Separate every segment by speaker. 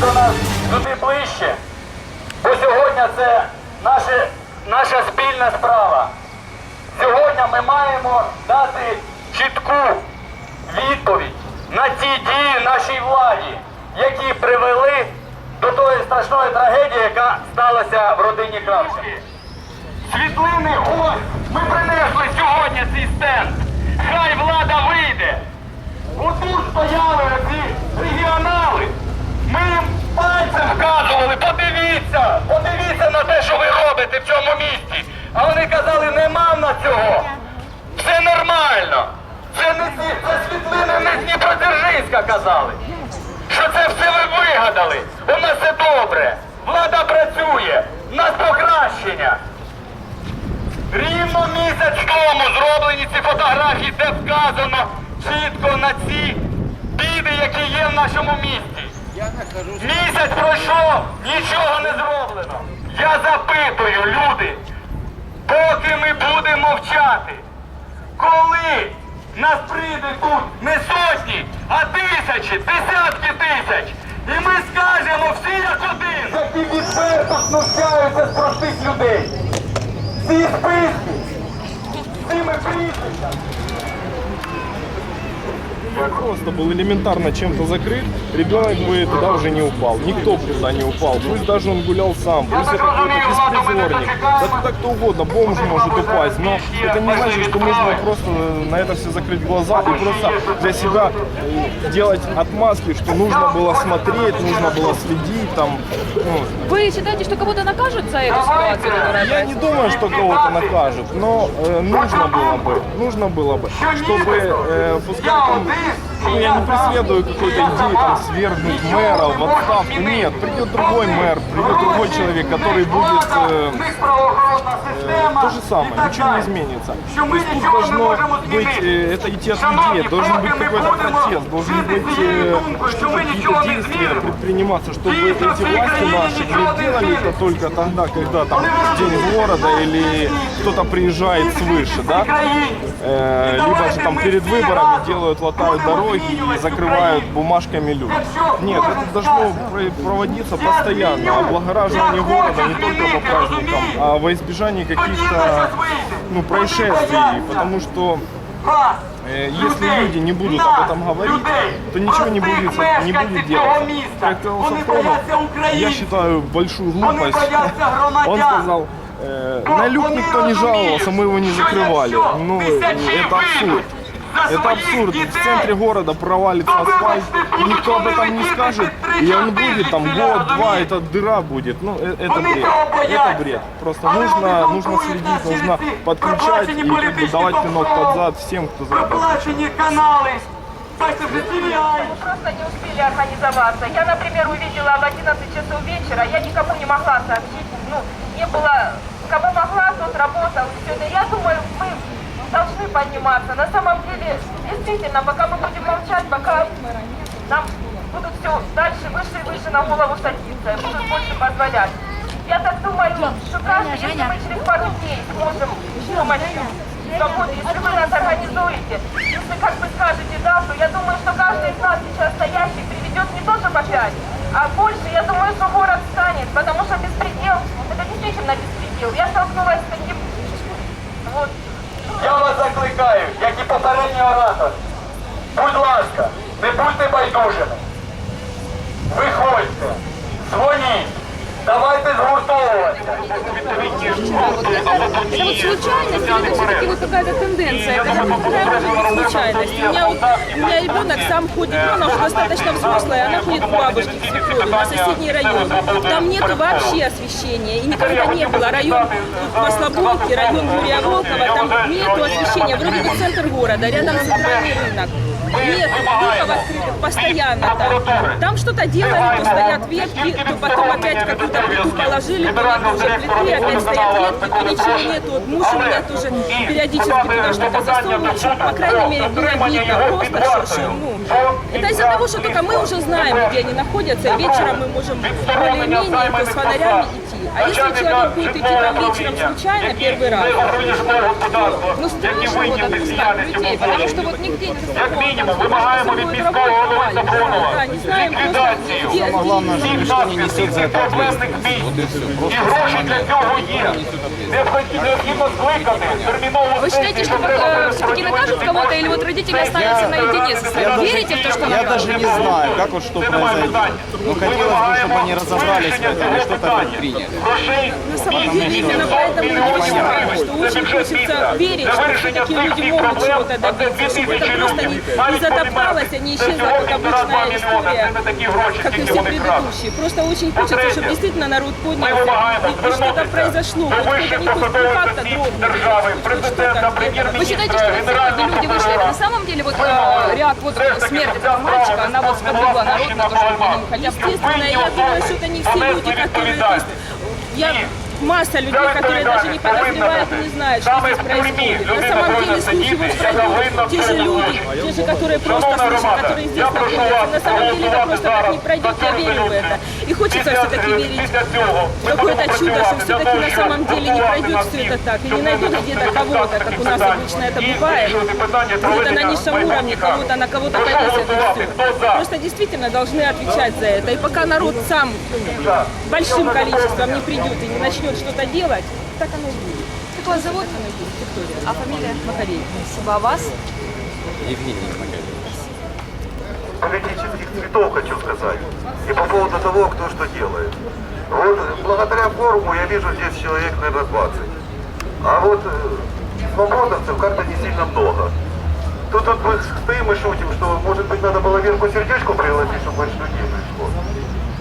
Speaker 1: до нас туди ближче, бо сьогодні це наша, наша спільна справа. Сьогодні ми маємо дати чітку відповідь на ті дії нашій владі, які привели до тої страшної трагедії, яка сталася в родині Кравченка. Світлини, гость ми принесли сьогодні цей стенд. Хай влада вийде. Отут стояли ці регіонали. Ми їм пальцем вказували, подивіться, подивіться на те, що ви робите в цьому місті. А вони казали, нема в нас цього. Все нормально. Це не це світлини не з Дніпродзержинська казали. Що це все ви вигадали. У нас все добре. Влада працює. У нас покращення. Рівно місяць тому зроблені ці фотографії, де вказано чітко на ці біди, які є в нашому місті. Місяць пройшов, нічого не зроблено. Я запитую, люди, поки ми будемо мовчати, коли нас прийде тут не сотні, а тисячі, десятки тисяч, і ми скажемо всі як один, які відверто знущаються з простих людей. Всі списки, цими прізвищами.
Speaker 2: Просто был элементарно чем-то закрыт, ребенок бы туда уже не упал. Никто бы туда не упал. Пусть даже он гулял сам, пусть это какой-то беспризорник. Да туда кто угодно, бомж может упасть. Но это не значит, что нужно просто на это все закрыть глаза и просто для себя делать отмазки, что нужно было смотреть, нужно было следить там. ну,
Speaker 3: Вы считаете, что кого-то накажут за эту ситуацию,
Speaker 2: Я не думаю, что кого-то накажут, но э, нужно было бы, нужно было бы, чтобы, э, пускай там, ну, я не преследую какой-то идеи там свергнуть мэра в отставку, нет, придет другой мэр, придет другой человек, который будет э, э, то же самое, ничего не изменится. То есть тут должно быть, э, это идти от людей, должен быть какой-то протест, должен быть э, какие-то действия предприниматься, чтобы эти власти наши не делали это только тогда, когда там день города или кто-то приезжает свыше, да, Э, либо же там перед выборами делают, латают дороги закрывают бумажками люк. Нет, это должно про- проводиться постоянно, облагораживание города не только по праздникам, а во избежание каких-то ну, происшествий, потому что Э, Если люди не будут об этом говорить, то ничего не будет, не будет Сафронов, я считаю большую глупость. Он сказал, э, на люк никто не жаловался, мы его не закрывали. Ну, это абсурд. Это абсурд. В центре города провалится асфальт, и никто об этом не скажет, и он будет там год-два, эта дыра будет. Ну, э- это бред. Это бред. Просто нужно, нужно следить, нужно подключать и как бы давать пинок под зад всем, кто за это.
Speaker 1: TVI.
Speaker 4: просто не успели организоваться. Я, например, увидела в 11 часов вечера, я никому не могла сообщить, ну, не было, кому могла, тот работал. Все это. Я думаю, мы должны подниматься. На самом деле, действительно, пока мы будем молчать, пока нам будут все дальше, выше и выше на голову садиться, будут больше позволять. Я так думаю, что каждый, если мы через пару дней сможем с помощью свободы, если вы нас организуете, если как бы скажете да, то я думаю, что каждый из нас сейчас стоящий приведет не то, что по пять, а больше, я думаю, что город станет, потому что беспредел, это действительно беспредел. Я столкнулась с таким, вот,
Speaker 1: Я вас закликаю, як і попередній оратор. Будь ласка, не будьте байдужими. Виходьте, дзвоніть, давайте згуртовуватися.
Speaker 3: Это вот случайность это все-таки вот какая-то тенденция? Какая может быть случайность? У меня, вот, у меня ребенок сам ходит, ну, она уже достаточно взрослая, она ходит к бабушке в Свекрове, на соседний район. Там нету вообще освещения, и никогда не было. Район тут Маслоболки, район Юрия Волкова, там нету освещения. Вроде бы центр города, рядом центральный рынок. Нет, духов открытых постоянно там. Там что-то делали, то стоят ветки, то потом опять какую-то плиту положили, то уже плиты, опять стоят ветки, то ничего нету. Вот муж у меня тоже периодически туда что-то засовывает, чтобы, по крайней мере, было видно просто, что, что, ну, это из-за того, что только мы уже знаем, где они находятся, и вечером мы можем более-менее то с фонарями идти. А если человек будет идти там вечером случайно первый раз, ну страшно вот отпускать людей, потому что вот нигде не
Speaker 1: Як мінімум,
Speaker 3: вимагаємо, вимагаємо від міського голови Сапронова
Speaker 4: Да, не знаем просто,
Speaker 3: ліквідацію
Speaker 4: где-
Speaker 1: Самое главное, что
Speaker 3: всіх
Speaker 1: никто не несет
Speaker 3: наслідків
Speaker 1: за
Speaker 3: цих
Speaker 1: это
Speaker 3: проблемних
Speaker 1: ответственность.
Speaker 3: місць. І гроші для цього є. Необхідно необхідно скликати термінову
Speaker 5: Вы считаете, что э, все-таки накажут кого-то, или вот родители останутся наедине со своим? Верите в то, что
Speaker 1: Я
Speaker 5: накажут?
Speaker 1: даже не знаю, как вот что произойдет. Но хотелось бы, чтобы они разобрались в этом и что-то предприняли.
Speaker 4: На самом деле именно поэтому я понимаю, что очень хочется верить, что все-таки люди могут чего-то добиться, чтобы это просто не, не затопталось, а не исчезла как обычная история, как и все предыдущие. Просто очень хочется, чтобы действительно народ
Speaker 3: Ми
Speaker 4: поднялся,
Speaker 3: вимагаємо
Speaker 4: и, и что-то
Speaker 3: звернутися
Speaker 4: произошло,
Speaker 3: до
Speaker 4: хоть кто-то
Speaker 3: вищих
Speaker 4: не хоть
Speaker 3: посадових
Speaker 4: как-то
Speaker 3: осіб
Speaker 4: дрогнул,
Speaker 3: держави,
Speaker 4: хоть
Speaker 3: президента,
Speaker 4: что-то.
Speaker 5: Вы
Speaker 3: прем'єр-міністра,
Speaker 5: считаете, что если сегодня люди вышли, это на самом деле вот э, ряд вот смерти этого мальчика, она вот сподвигла народ на то, чтобы они хотя бы
Speaker 4: Естественно, я думаю, что это не все люди, которые... то есть, я масса людей, которые даже не подозревают и не знают, что здесь происходит. На самом деле случай вот пройдет. Те же люди, те же, которые просто слышат, которые здесь находятся. На самом деле это просто так не пройдет, я верю в это. И хочется все-таки верить в какое-то чудо, что все-таки на самом деле не пройдет все это так. И не найдут где-то кого-то, как у нас обычно это бывает. Где-то на низшем уровне кого-то, на кого-то повесят и все. Просто действительно должны отвечать за это. И пока народ сам большим количеством не придет и не начнет что-то делать, так оно и будет.
Speaker 5: Как вас зовут? А фамилия?
Speaker 4: Макарей.
Speaker 5: Спасибо. А вас?
Speaker 6: Политических цветов хочу сказать. И по поводу того, кто что делает. Вот благодаря форуму я вижу здесь человек, наверное, 20. А вот э, свободовцев как-то не сильно много. Тут вот мы стоим и шутим, что может быть надо было Верку сердечку пригласить, чтобы больше людей пришло.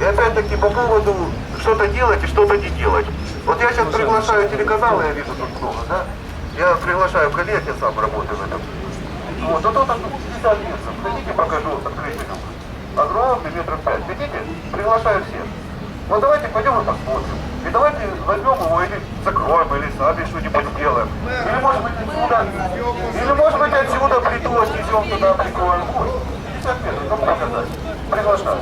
Speaker 6: И опять-таки по поводу что-то делать и что-то не делать. Вот я сейчас приглашаю телеканалы, я вижу тут много, да? Я приглашаю коллег, я сам работаю в этом. Вот, а то там 50 месяцев. Хотите, покажу открытый люк? Огромный, метров 5. Хотите? Приглашаю всех. Вот давайте пойдем и посмотрим. И давайте возьмем его или закроем, или сами что-нибудь сделаем. Или может быть отсюда, или может быть отсюда плиту отнесем туда, прикроем. Вот. 50 метров, кому показать? Приглашаю.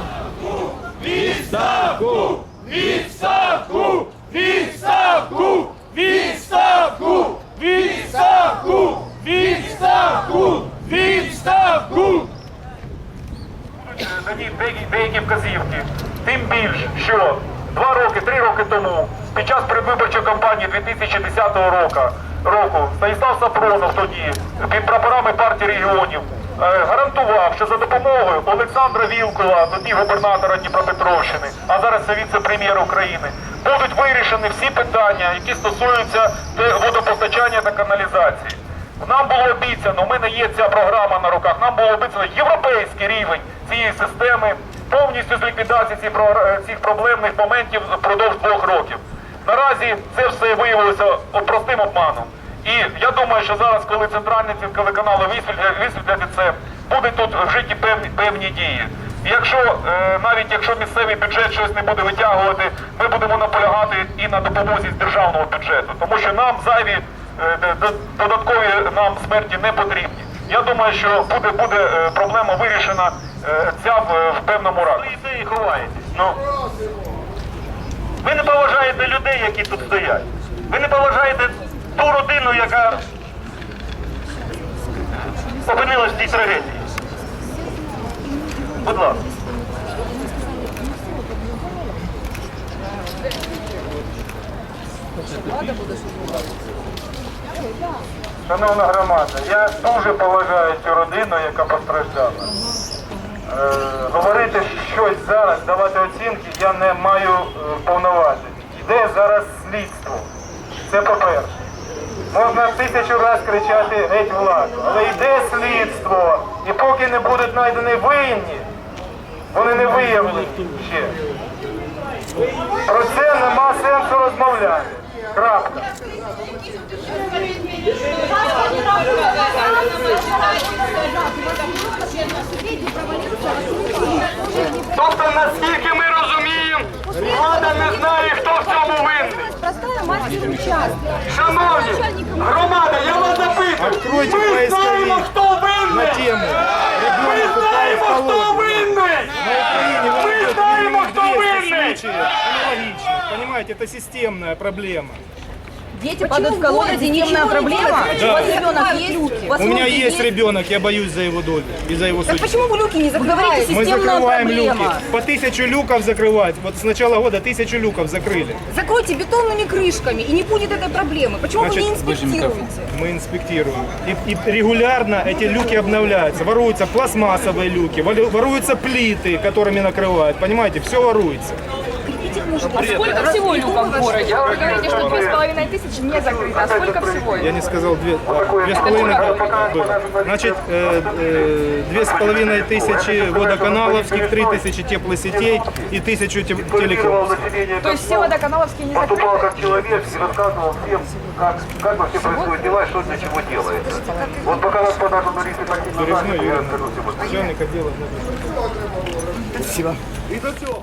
Speaker 3: Дані деякі, вказівки. Тим більш, що два роки, три роки тому, під час передвиборчої кампанії 2010 року, року Станіслав Сапронов тоді під прапорами партії регіонів е, гарантував, що за допомогою Олександра Вілкова, тоді губернатора Дніпропетровщини, а зараз це віце-прем'єр України, будуть вирішені всі питання, які стосуються водопостачання та каналізації. Нам було обіцяно, у мене є ця програма на руках. Нам було обіцяно європейський рівень цієї системи, повністю з ліквідації цих, цих проблемних моментів впродовж двох років. Наразі це все виявилося простим обманом. І я думаю, що зараз, коли центральні телеканали висвітлять, це, будуть тут вжиті певні, певні дії. Якщо е, навіть якщо місцевий бюджет щось не буде витягувати, ми будемо наполягати і на допомозі з державного бюджету, тому що нам зайві е, додаткові нам смерті не потрібні. Я думаю, що буде буде е, проблема вирішена е, ця в, в певному разі. Ви і ховаєтесь. Ну ви не поважаєте людей, які тут стоять. Ви не поважаєте ту родину, яка опинилась в цій трагедії. Будь ласка. Шановна громада, я дуже поважаю цю родину, яка постраждала. Е, говорити щось зараз, давати оцінки, я не маю е, повноважень. Йде зараз слідство. Це по-перше. Можна тисячу разів кричати геть владу, але йде слідство. І поки не будуть знайдені винні, вони не виявлені ще. Про це нема сенсу розмовляти. Крапка. наскільки ми розуміємо, влада не знає, хто в цьому винний.
Speaker 5: Простая мастер участка.
Speaker 3: Шановні, громада, я вас запитую.
Speaker 1: Откройте
Speaker 3: Ми
Speaker 1: поисковик
Speaker 3: знаємо, хто винний.
Speaker 1: на тему
Speaker 3: Ми
Speaker 1: ребенок упал в
Speaker 3: знаємо, хто
Speaker 1: колодец.
Speaker 3: винний.
Speaker 1: Украине вы
Speaker 3: Ми
Speaker 1: найдете
Speaker 3: знаємо,
Speaker 1: минимум
Speaker 3: хто
Speaker 1: 200
Speaker 3: винний.
Speaker 1: случаев аналогичных. Понимаете, это системная проблема.
Speaker 5: Дети падают в колодец, системная проблема. У вас ребенок есть? У вас
Speaker 7: У меня
Speaker 5: внуки
Speaker 7: есть ребенок, я боюсь за его долю и за его
Speaker 5: Так
Speaker 7: судьбу.
Speaker 5: почему вы люки не закрываете?
Speaker 7: Мы закрываем
Speaker 5: проблема.
Speaker 7: люки. По тысячу люков закрывать. Вот с начала года тысячу люков закрыли.
Speaker 5: Закройте бетонными крышками, и не будет этой проблемы. Почему вы не
Speaker 7: Значит,
Speaker 5: инспектируете?
Speaker 7: Мы инспектируем. И, и регулярно эти люки обновляются. Воруются пластмассовые люки, воруются плиты, которыми накрывают. Понимаете, все воруется.
Speaker 8: А сколько всего люков в городе? Вы говорите, что две с половиной тысячи не закрыто. А сколько всего?
Speaker 7: Я не сказал две, две с половиной. было. Значит, э, э, две с половиной тысячи водоканаловских, три тысячи теплосетей и тысячу те- телеком.
Speaker 8: То есть все водоканаловские не
Speaker 6: поступал
Speaker 8: закрыты?
Speaker 6: как человек и рассказывал всем, как, как вообще происходят дела и что для чего делается. Вот пока нас подать журналисты такие
Speaker 7: Бережной
Speaker 6: я
Speaker 7: Юрий,
Speaker 6: расскажу всем
Speaker 7: отдела.
Speaker 6: И до всего.